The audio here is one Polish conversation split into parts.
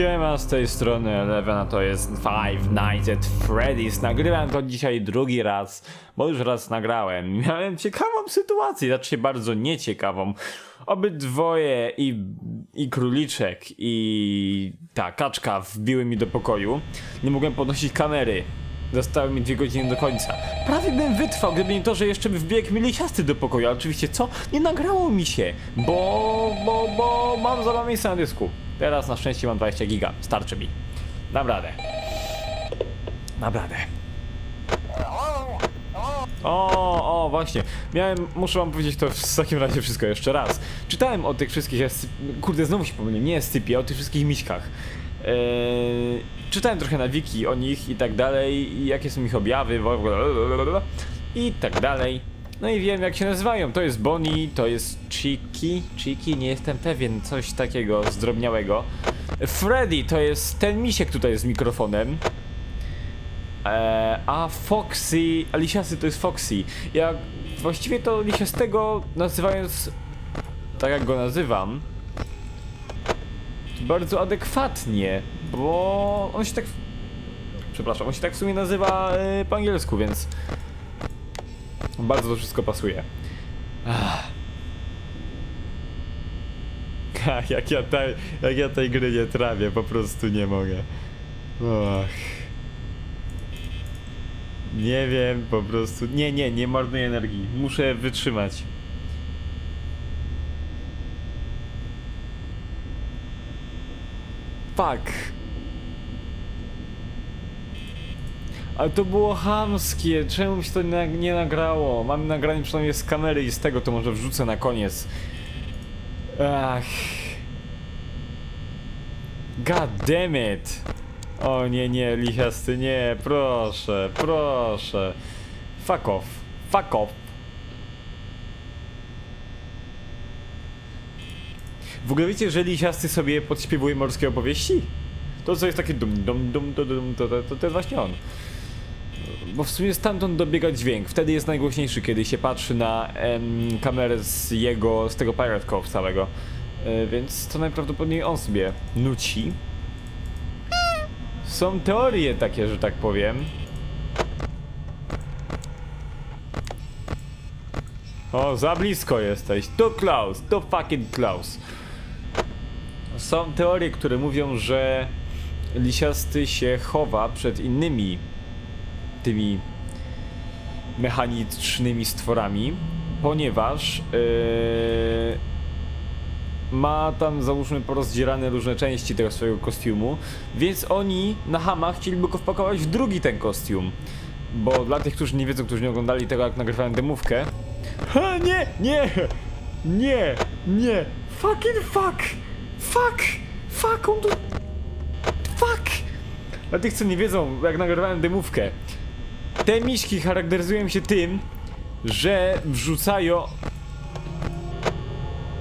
Siema z tej strony Eleven, a to jest Five Nights at Freddy's. Nagrywam to dzisiaj drugi raz, bo już raz nagrałem. Miałem ciekawą sytuację, znaczy bardzo nieciekawą. Obydwoje i, i króliczek i ta kaczka wbiły mi do pokoju. Nie mogłem podnosić kamery. Zostały mi dwie godziny do końca. Prawie bym wytrwał, gdyby nie to, że jeszcze wbiegł mi lisiasty do pokoju. Ale oczywiście co? Nie nagrało mi się, bo, bo, bo mam za mało miejsca na dysku. Teraz na szczęście mam 20 giga. Starczy mi. Dam radę. Dam radę. O, o, właśnie. Miałem, muszę wam powiedzieć to w takim razie wszystko jeszcze raz. Czytałem o tych wszystkich, kurde, znowu się pomyliłem, nie SCP, o tych wszystkich miśkach. Eee, czytałem trochę na wiki o nich i tak dalej, i jakie są ich objawy, i tak dalej. No i wiem jak się nazywają. To jest Bonnie, to jest Chiki, Chiki, nie jestem pewien, coś takiego zdrobniałego. Freddy to jest ten misiek tutaj z mikrofonem. Eee, a Foxy, a Lisiasy to jest Foxy. Ja właściwie to Lisiastego nazywając tak jak go nazywam, bardzo adekwatnie, bo on się tak. Przepraszam, on się tak w sumie nazywa e, po angielsku, więc bardzo to wszystko pasuje. Ach. Ha, jak, ja tej, jak ja tej gry nie trawię, po prostu nie mogę. Ach. Nie wiem, po prostu. Nie, nie, nie marnuję energii. Muszę wytrzymać. Fuck. Ale to było chamskie. Czemu się to nie, nie nagrało? Mam nagranie przynajmniej z kamery i z tego to może wrzucę na koniec. Ach. God damn it. O nie, nie, lichasty, nie, proszę, proszę. Fuck off. Fuck off. W ogóle wiecie, że lisiasty sobie podśpiewuje morskie opowieści? To co jest takie dum dum dum dum dum to, to, to, to jest właśnie on. Bo w sumie stamtąd dobiega dźwięk. Wtedy jest najgłośniejszy, kiedy się patrzy na em, kamerę z jego, z tego Pirate Cove całego. E, więc to najprawdopodobniej on sobie nuci. Są teorie takie, że tak powiem. O, za blisko jesteś. Too close, too fucking close. Są teorie, które mówią, że lisiasty się chowa przed innymi tymi mechanicznymi stworami, ponieważ yy, ma tam załóżmy porozdzierane różne części tego swojego kostiumu, więc oni na hamach chcieliby go wpakować w drugi ten kostium. Bo dla tych, którzy nie wiedzą, którzy nie oglądali tego, jak nagrywałem demówkę. Ha, nie, nie, nie, nie, fucking fuck, fuck, fuck, on tu, fuck. Dla tych, co nie wiedzą, jak nagrywałem demówkę, te miśki charakteryzują się tym, że wrzucają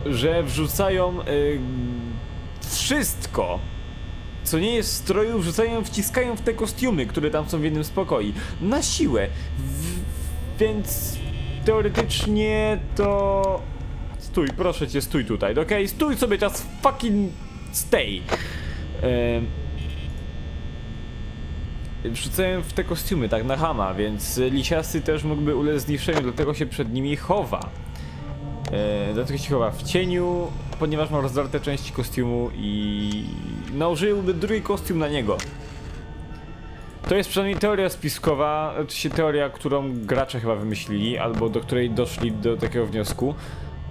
że wrzucają y, wszystko, co nie jest w stroju, wrzucają, wciskają w te kostiumy, które tam są w jednym spokoju. Na siłę. W, więc teoretycznie to... Stój, proszę cię, stój tutaj, okej? Stój sobie teraz fucking stay. Ym, wrzucają w te kostiumy, tak na hama, więc lisiasty też mógłby ulec zniszczeniu, dlatego się przed nimi chowa. E, dlatego się chowa w cieniu, ponieważ ma rozdarte części kostiumu i nałożyłby drugi kostium na niego. To jest przynajmniej teoria spiskowa, oczywiście teoria, którą gracze chyba wymyślili, albo do której doszli do takiego wniosku.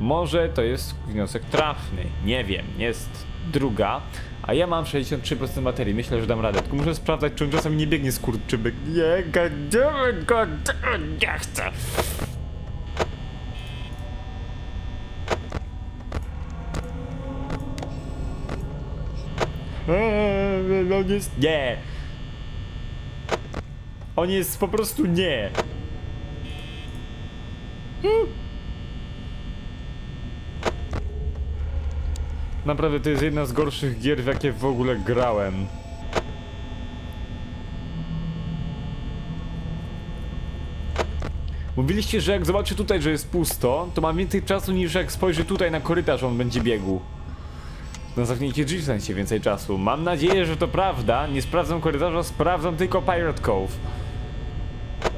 Może to jest wniosek trafny, nie wiem, jest druga, a ja mam 63% materii, myślę, że dam radę, tylko muszę sprawdzać, czy on czasami nie biegnie skurczybyk. Nie, goddammit, goddammit, nie chcę. Eee, On jest... Nie! On jest po prostu nie! Hmm. Naprawdę to jest jedna z gorszych gier, w jakie w ogóle grałem. Mówiliście, że jak zobaczy tutaj, że jest pusto, to ma więcej czasu niż jak spojrzy tutaj na korytarz, on będzie biegł. Na zamknięcie drzwi sensie więcej czasu. Mam nadzieję, że to prawda. Nie sprawdzam korytarza, sprawdzam tylko Pirate Cove.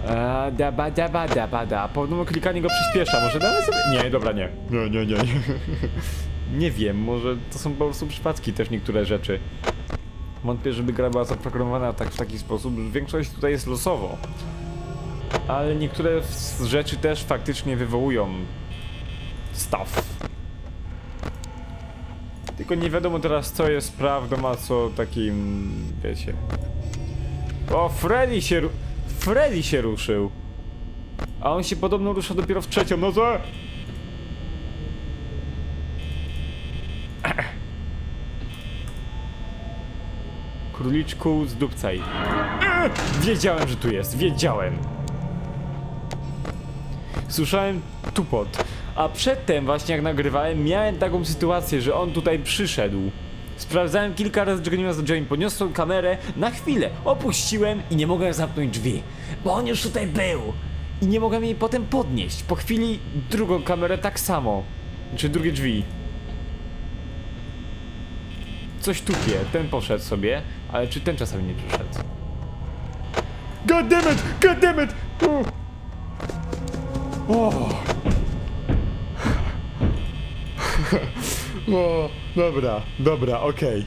Eee, daba, daba, daba, da. Podobno klikanie go przyspiesza. Może damy sobie... Nie, dobra, nie. Nie, nie, nie. Nie, nie wiem, może to są po prostu przypadki też niektóre rzeczy. Wątpię, żeby gra była zaprogramowana tak w taki sposób, większość tutaj jest losowo. Ale niektóre rzeczy też faktycznie wywołują stuff. Tylko nie wiadomo teraz co jest prawdą, a co takim, wiecie. O, Freddy się Freddy się ruszył. A on się podobno rusza dopiero w trzecią, no Króliczku, zdupcaj. Eee, Wiedziałem, że tu jest, wiedziałem. Słyszałem tupot. A przedtem właśnie jak nagrywałem, miałem taką sytuację, że on tutaj przyszedł. Sprawdzałem kilka razy, czego nie ma za drzwiami. Podniosłem kamerę na chwilę, opuściłem i nie mogłem zamknąć drzwi. Bo on już tutaj był. I nie mogłem jej potem podnieść. Po chwili drugą kamerę tak samo. Czy drugie drzwi. Coś tupie. Ten poszedł sobie, ale czy ten czasami nie przyszedł? God damn it! God damn it! O. O. o, dobra, dobra, okej.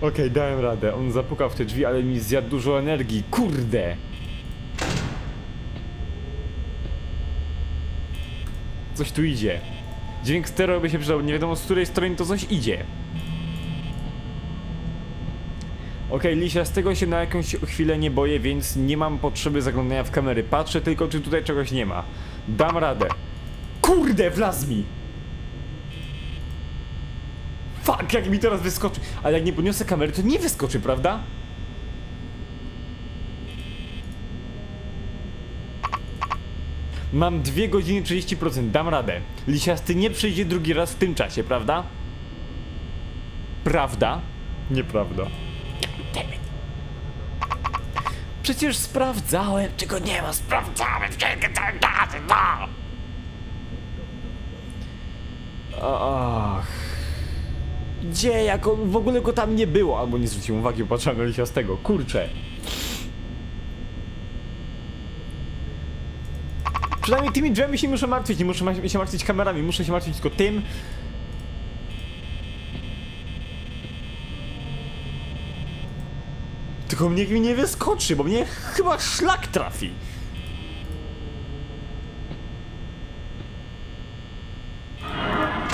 Okej, dałem radę. On zapukał w te drzwi, ale mi zjadł dużo energii. Kurde! Coś tu idzie. Dźwięk stereo by się przydał. Nie wiadomo z której strony to coś idzie. Okej, Lisia, z tego się na jakąś chwilę nie boję, więc nie mam potrzeby zaglądania w kamery. Patrzę tylko, czy tutaj czegoś nie ma. Dam radę. Kurde, wlazł mi! Fuck, jak mi teraz wyskoczy. Ale jak nie podniosę kamery, to nie wyskoczy, prawda? Mam 2 godziny 30%, dam radę. Lisiasty nie przyjdzie drugi raz w tym czasie, prawda? Prawda? Nieprawda. Przecież sprawdzałem, czego nie ma, sprawdzałem wszystkie te daty, no! Ach. Gdzie, jak on, w ogóle go tam nie było, albo nie zwróciłem uwagi, patrzyłem na lisiastego, kurczę. Przynajmniej tymi drzwiami się muszę martwić, nie muszę się martwić kamerami, muszę się martwić tylko tym. Tylko mnie mi nie wyskoczy, bo mnie chyba szlak trafi.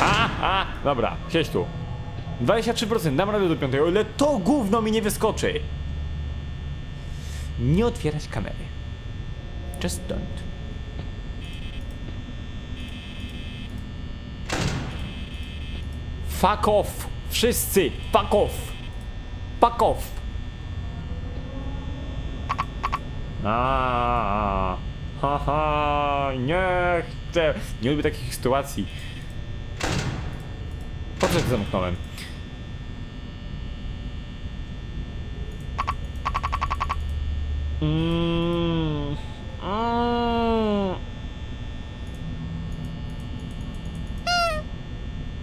A, a, dobra, siedź tu. 23%, dam radę do piątego, o ile to gówno mi nie wyskoczy. Nie otwierać kamery. Just don't. Fuck off! Wszyscy! Fuck off! Fuck off! A, haha, nie chcę. Nie lubię takich sytuacji. Po co to zamknąłem? Mm, mm.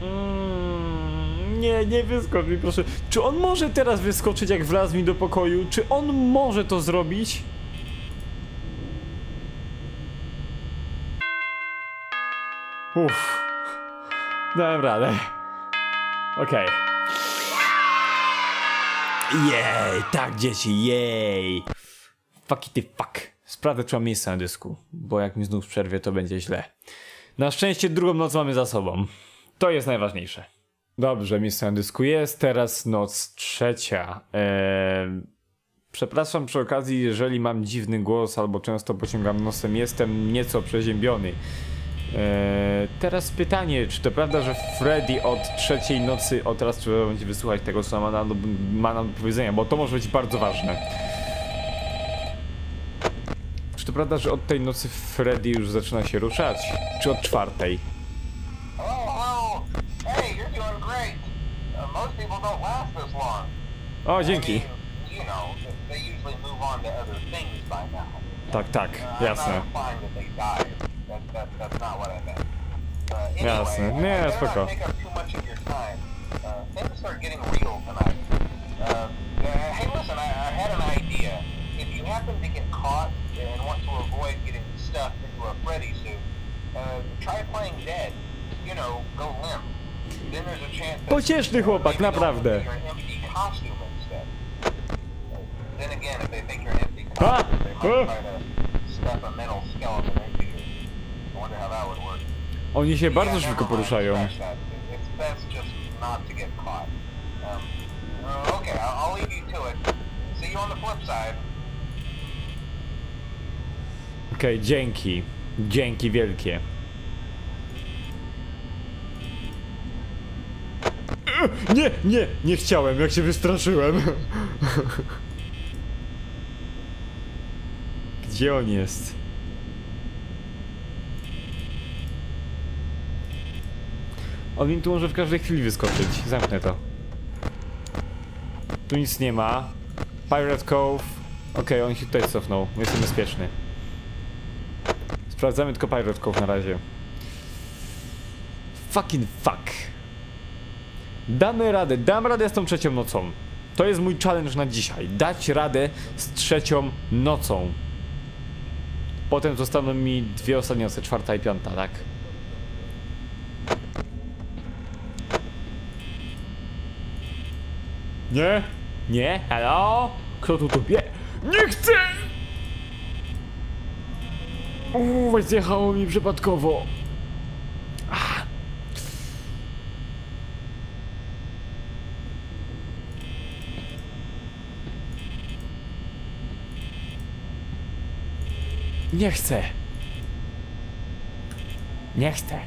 Mm, Nie, nie wyskocz mi proszę. Czy on może teraz wyskoczyć jak wlazł mi do pokoju? Czy on może to zrobić? Uff. Dałem radę. Okej. Jej, tak dzieci, jej. Fuck ty fuck. Sprawdzę, czy mam miejsce na dysku, bo jak mi znów przerwie, to będzie źle. Na szczęście drugą noc mamy za sobą. To jest najważniejsze. Dobrze, miejsce na dysku jest, teraz noc trzecia. Eee, przepraszam przy okazji, jeżeli mam dziwny głos albo często pociągam nosem, jestem nieco przeziębiony. Eee, teraz pytanie, czy to prawda, że Freddy od trzeciej nocy, o teraz trzeba będzie wysłuchać tego, co ma nam, ma nam do powiedzenia, bo to może być bardzo ważne. Czy to prawda, że od tej nocy Freddy już zaczyna się ruszać? Czy od czwartej? Great. Uh. O, dzięki. Tak, tak, Uh, jasne. I'm not implying that they died. That, that, that's not what I meant. Uh, anyway, Jasne. I- better spoko. not take up too much of your time. Uh, things start getting real tonight. Uh, uh, hey, listen, I, I had an idea. If you happen to get caught and want to avoid getting stuffed into a Freddy suit, uh, try playing dead. You know, go limp. Then there's a chance that Pocieszny chłopak, maybe they'll naprawdę. put you in an empty costume instead. Uh, Then again, if they think you're an empty Ah, costume, they ah. might try to stuff a metal skeleton Oni się bardzo szybko poruszają. Okej, okay, dzięki. Dzięki wielkie. Nie, nie, nie chciałem, jak się wystraszyłem. Gdzie on jest? On mi tu może w każdej chwili wyskoczyć. Zamknę to. Tu nic nie ma. Pirate Cove. Okej, on się tutaj cofnął. Jestem bezpieczny. Sprawdzamy tylko Pirate Cove na razie. Fucking fuck. Damy radę, dam radę z tą trzecią nocą. To jest mój challenge na dzisiaj. Dać radę z trzecią nocą. Potem zostaną mi dwie ostatnie noce, czwarta i piąta, tak? Nie? Nie? Hello? Kto tu tupie? Nie chcę! Uuu, zjechało mi przypadkowo. Ah. Nie chcę. Nie chcę.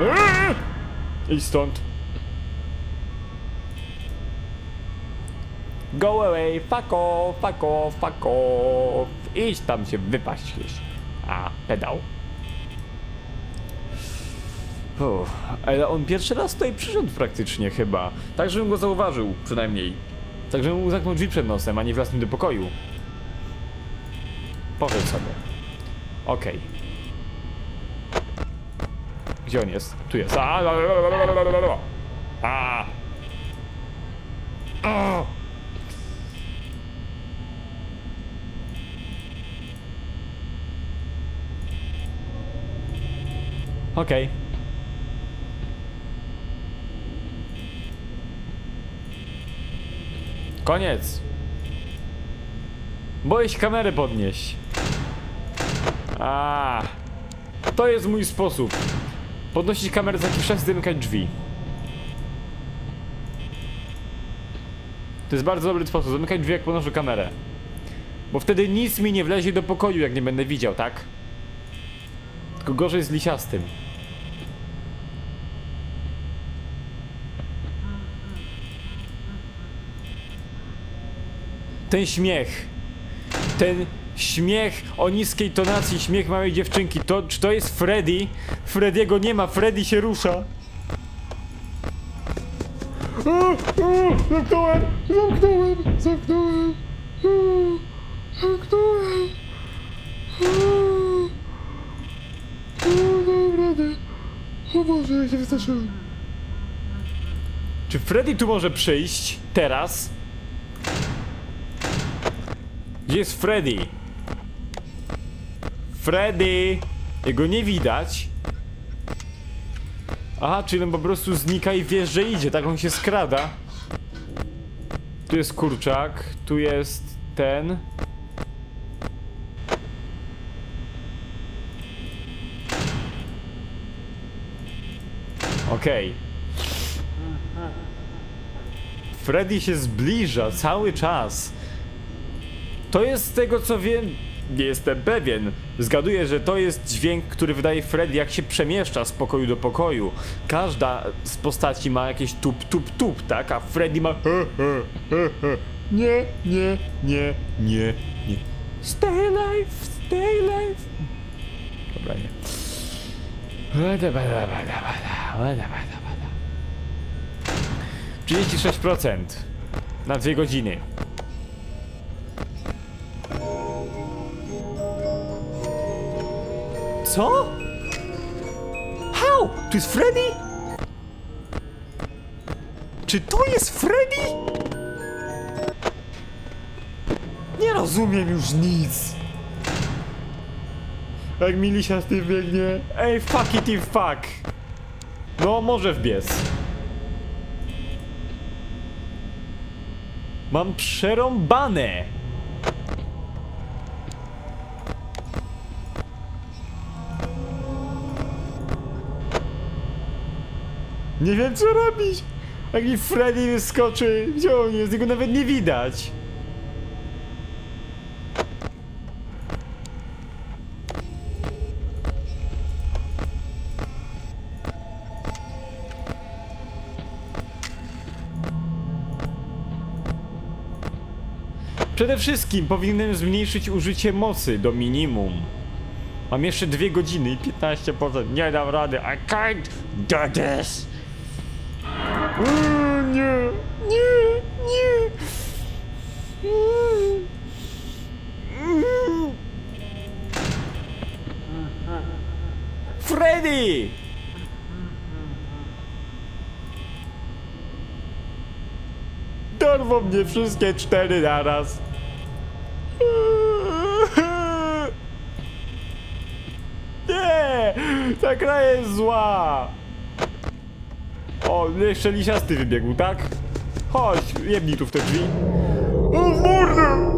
Eee! Idź stąd. Go away, fuck off, fuck off, fuck off. Idź tam się wypaść gdzieś. A, pedał. Uff, ale on pierwszy raz tutaj przyszedł praktycznie chyba. Tak, żebym go zauważył przynajmniej. Tak, żebym mógł zamknąć drzwi przed nosem, a nie wlazł do pokoju. Powiedz sobie. Okej. Gdzie on jest? Tu jest. A, la, la, la, la, la, la, la. A. A. Okej. Okay. Koniec. Boję kamery podnieść. A, to jest mój sposób. Podnosić kamerę za jakiś czas zamykać drzwi. To jest bardzo dobry sposób. Zamykać drzwi jak podnoszę kamerę. Bo wtedy nic mi nie wlezie do pokoju, jak nie będę widział, tak? Tylko gorzej z lisiastym. Ten śmiech. Ten śmiech o niskiej tonacji, śmiech małej dziewczynki. To, czy to jest Freddy? Freddy'ego nie ma, Freddy się rusza. Zamknąłem! Zamknąłem! Zamknąłem! Zamknąłem! A, a, Dałem radę. O Boże, jak się wystraszyłem. Czy Freddy tu może przyjść teraz? Gdzie jest Freddy? Freddy! Jego nie widać. Aha, czyli on po prostu znika i wiesz, że idzie, tak on się skrada. Tu jest kurczak, tu jest ten. Okej. Freddy się zbliża cały czas. To jest z tego co wiem, nie jestem pewien. Zgaduję, że to jest dźwięk, który wydaje Freddy jak się przemieszcza z pokoju do pokoju. Każda z postaci ma jakieś tup, tup, tup, tak? A Freddy ma. Nie, nie, nie, nie, nie. Stay alive, stay alive. Dobra, nie. 36% na dwie godziny. Co? How? O! Tu jest Freddy? Czy to jest Freddy? Nie rozumiem już nic. Jak mi lisiasty biegnie. Ej, fuck it fuck. No, może w bies. Mam przerąbane. Nie wiem co robić. Jak mi Freddy wyskoczy, gdzie on jest? Jego nawet nie widać. Przede wszystkim powinienem zmniejszyć użycie mocy do minimum. Mam jeszcze dwie godziny i 15%. Nie dam rady. I can't do this. Uuu, nie, nie, nie. Freddy! Dorwą mnie wszystkie cztery naraz. Nie! Ta gra jest zła! O, jeszcze lisiasty wybiegł, tak? Chodź, jebnij tu w te drzwi. O, mordę!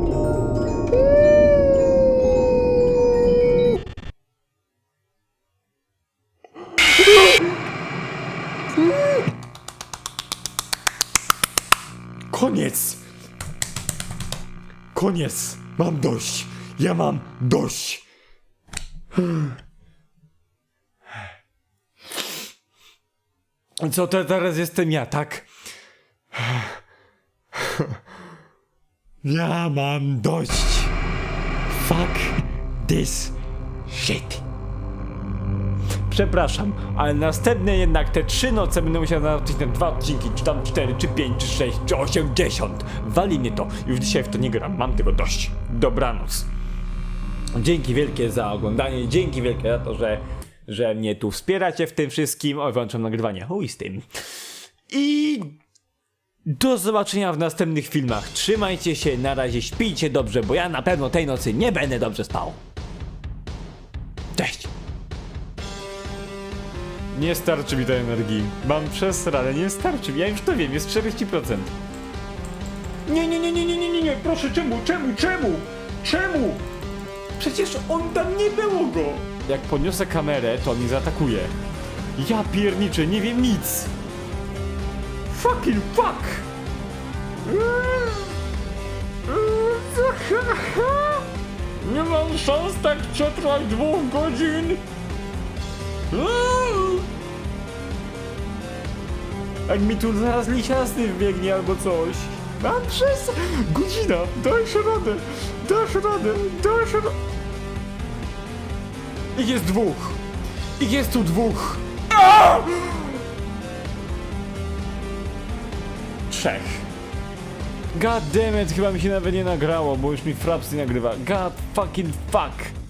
Koniec! Koniec! Mam dość! Ja mam dość! Co to teraz jestem ja, tak? Ja mam dość! Fuck this shit! Przepraszam, ale następne jednak te trzy noce będę musiał napisać na dwa odcinki, czy tam cztery, czy pięć, czy sześć, czy osiemdziesiąt. Wali mnie to. Już dzisiaj w to nie gram. Mam tego dość. Dobranoc. Dzięki wielkie za oglądanie. Dzięki wielkie za to, że, że mnie tu wspieracie w tym wszystkim. O, włączam nagrywanie. Chuj z tym. I do zobaczenia w następnych filmach. Trzymajcie się, na razie śpijcie dobrze, bo ja na pewno tej nocy nie będę dobrze spał. Cześć! Nie starczy mi tej energii. Mam przesrane, nie starczy mi. Ja już to wiem, jest 40%. Nie, nie, nie, nie, nie, nie, nie, nie, proszę, czemu, czemu, czemu? Czemu? Przecież on tam nie było go! Jak podniosę kamerę, to on mnie zaatakuje. Ja pierniczę, nie wiem nic! Fucking fuck! Nie mam szans tak przetrwać dwóch godzin! Jak mi tu zaraz lisiasty wbiegnie albo coś. Mam przez... Godzina! Dasz radę! Dasz radę! Dasz radę! Ich jest dwóch! Ich jest tu dwóch! Trzech. God damn it, chyba mi się nawet nie nagrało, bo już mi frapsy nagrywa. God fucking fuck!